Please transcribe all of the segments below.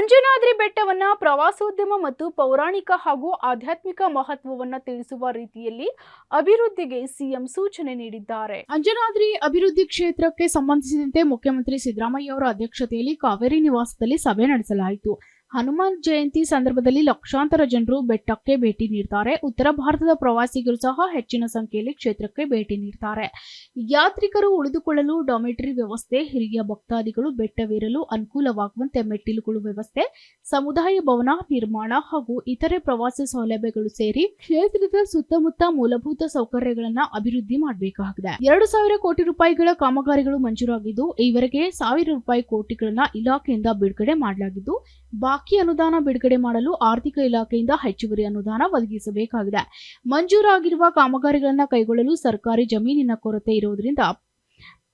ಅಂಜನಾದ್ರಿ ಬೆಟ್ಟವನ್ನ ಪ್ರವಾಸೋದ್ಯಮ ಮತ್ತು ಪೌರಾಣಿಕ ಹಾಗೂ ಆಧ್ಯಾತ್ಮಿಕ ಮಹತ್ವವನ್ನ ತಿಳಿಸುವ ರೀತಿಯಲ್ಲಿ ಅಭಿವೃದ್ಧಿಗೆ ಸಿಎಂ ಸೂಚನೆ ನೀಡಿದ್ದಾರೆ. ಅಂಜನಾದ್ರಿ ಅಭಿವೃದ್ಧಿ ಕ್ಷೇತ್ರಕ್ಕೆ ಸಂಬಂಧಿಸಿದಂತೆ ಮುಖ್ಯಮಂತ್ರಿ ಸಿದ್ದರಾಮಯ್ಯ ಅವರ ಅಧ್ಯಕ್ಷತೆಯಲ್ಲಿ ಕಾವೇರಿ ನಿವಾಸದಲ್ಲಿ ಸಭೆ ನಡೆಸಲಾಯಿತು. ಹನುಮಾನ್ ಜಯಂತಿ ಸಂದರ್ಭದಲ್ಲಿ ಲಕ್ಷಾಂತರ ಜನರು ಬೆಟ್ಟಕ್ಕೆ ಭೇಟಿ ನೀಡ್ತಾರೆ. ಉತ್ತರ ಭಾರತದ ಪ್ರವಾಸಿಗರು ಸಹ ಹೆಚ್ಚಿನ ಸಂಖ್ಯೆಯಲ್ಲಿ ಕ್ಷೇತ್ರಕ್ಕೆ ಭೇಟಿ ನೀಡ್ತಾರೆ. ಯಾತ್ರಿಕರು ಉಳಿದುಕೊಳ್ಳಲು ಡಾಮಿಟ್ರಿ ವ್ಯವಸ್ಥೆ, ಹಿರಿಯ ಭಕ್ತಾದಿಗಳು ಬೆಟ್ಟವೇರಲು ಅನುಕೂಲವಾಗುವಂತೆ ಮೆಟ್ಟಿಲುಗಳು ವ್ಯವಸ್ಥೆ, ಸಮುದಾಯ ಭವನ ನಿರ್ಮಾಣ ಹಾಗೂ ಇತರೆ ಪ್ರವಾಸಿ ಸೌಲಭ್ಯಗಳು ಸೇರಿ ಕ್ಷೇತ್ರದ ಸುತ್ತಮುತ್ತ ಮೂಲಭೂತ ಸೌಕರ್ಯಗಳನ್ನ ಅಭಿವೃದ್ಧಿ ಮಾಡಬೇಕಾಗಿದೆ. ಎರಡು ಸಾವಿರ ಕೋಟಿ ರೂಪಾಯಿಗಳ ಕಾಮಗಾರಿಗಳು ಮಂಜೂರಾಗಿದ್ದು, ಈವರೆಗೆ ಸಾವಿರ ರೂಪಾಯಿ ಕೋಟಿಗಳನ್ನ ಇಲಾಖೆಯಿಂದ ಬಿಡುಗಡೆ ಮಾಡಲಾಗಿದ್ದು ಅನುದಾನ ಬಿಡುಗಡೆ ಮಾಡಲು ಆರ್ಥಿಕ ಇಲಾಖೆಯಿಂದ ಹೆಚ್ಚುವರಿ ಅನುದಾನ ಒದಗಿಸಬೇಕಾಗಿದೆ. ಮಂಜೂರಾಗಿರುವ ಕಾಮಗಾರಿಗಳನ್ನು ಕೈಗೊಳ್ಳಲು ಸರ್ಕಾರಿ ಜಮೀನಿನ ಕೊರತೆ ಇರುವುದರಿಂದ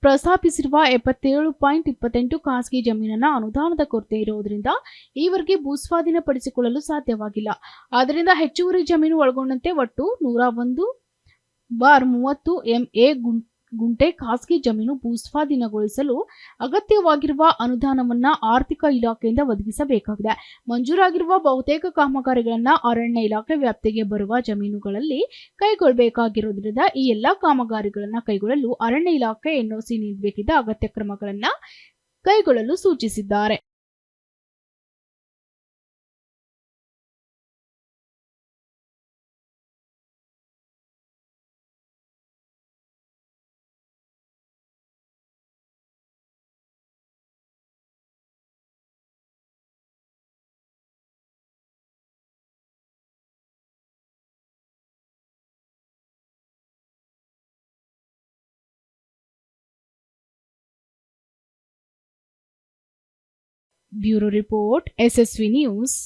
ಪ್ರಸ್ತಾಪಿಸಿರುವ ಎಪ್ಪತ್ತೇಳು ಪಾಯಿಂಟ್ ಇಪ್ಪತ್ತೆಂಟು ಖಾಸಗಿ ಜಮೀನನ್ನ ಅನುದಾನದ ಕೊರತೆ ಇರುವುದರಿಂದ ಈವರೆಗೆ ಭೂಸ್ವಾಧೀನಪಡಿಸಿಕೊಳ್ಳಲು ಸಾಧ್ಯವಾಗಿಲ್ಲ. ಆದ್ದರಿಂದ ಹೆಚ್ಚುವರಿ ಜಮೀನು ಒಳಗೊಂಡಂತೆ ಒಟ್ಟು ನೂರ ಒಂದು ಬಾರ್ ಮೂವತ್ತು ಎಂಎ ಗುಂಟೆ ಖಾಸಗಿ ಜಮೀನು ಭೂಸ್ವಾಧೀನಗೊಳಿಸಲು ಅಗತ್ಯವಾಗಿರುವ ಅನುದಾನವನ್ನ ಆರ್ಥಿಕ ಇಲಾಖೆಯಿಂದ ಒದಗಿಸಬೇಕಾಗಿದೆ. ಮಂಜೂರಾಗಿರುವ ಬಹುತೇಕ ಕಾಮಗಾರಿಗಳನ್ನ ಅರಣ್ಯ ಇಲಾಖೆ ವ್ಯಾಪ್ತಿಗೆ ಬರುವ ಜಮೀನುಗಳಲ್ಲಿ ಕೈಗೊಳ್ಳಬೇಕಾಗಿರುವುದರಿಂದ ಈ ಎಲ್ಲಾ ಕಾಮಗಾರಿಗಳನ್ನ ಕೈಗೊಳ್ಳಲು ಅರಣ್ಯ ಇಲಾಖೆ ಎನ್ಒಸಿ ನೀಡಬೇಕಿದ್ದ ಅಗತ್ಯ ಕ್ರಮಗಳನ್ನ ಕೈಗೊಳ್ಳಲು ಸೂಚಿಸಿದ್ದಾರೆ. Bureau Report, SSV News.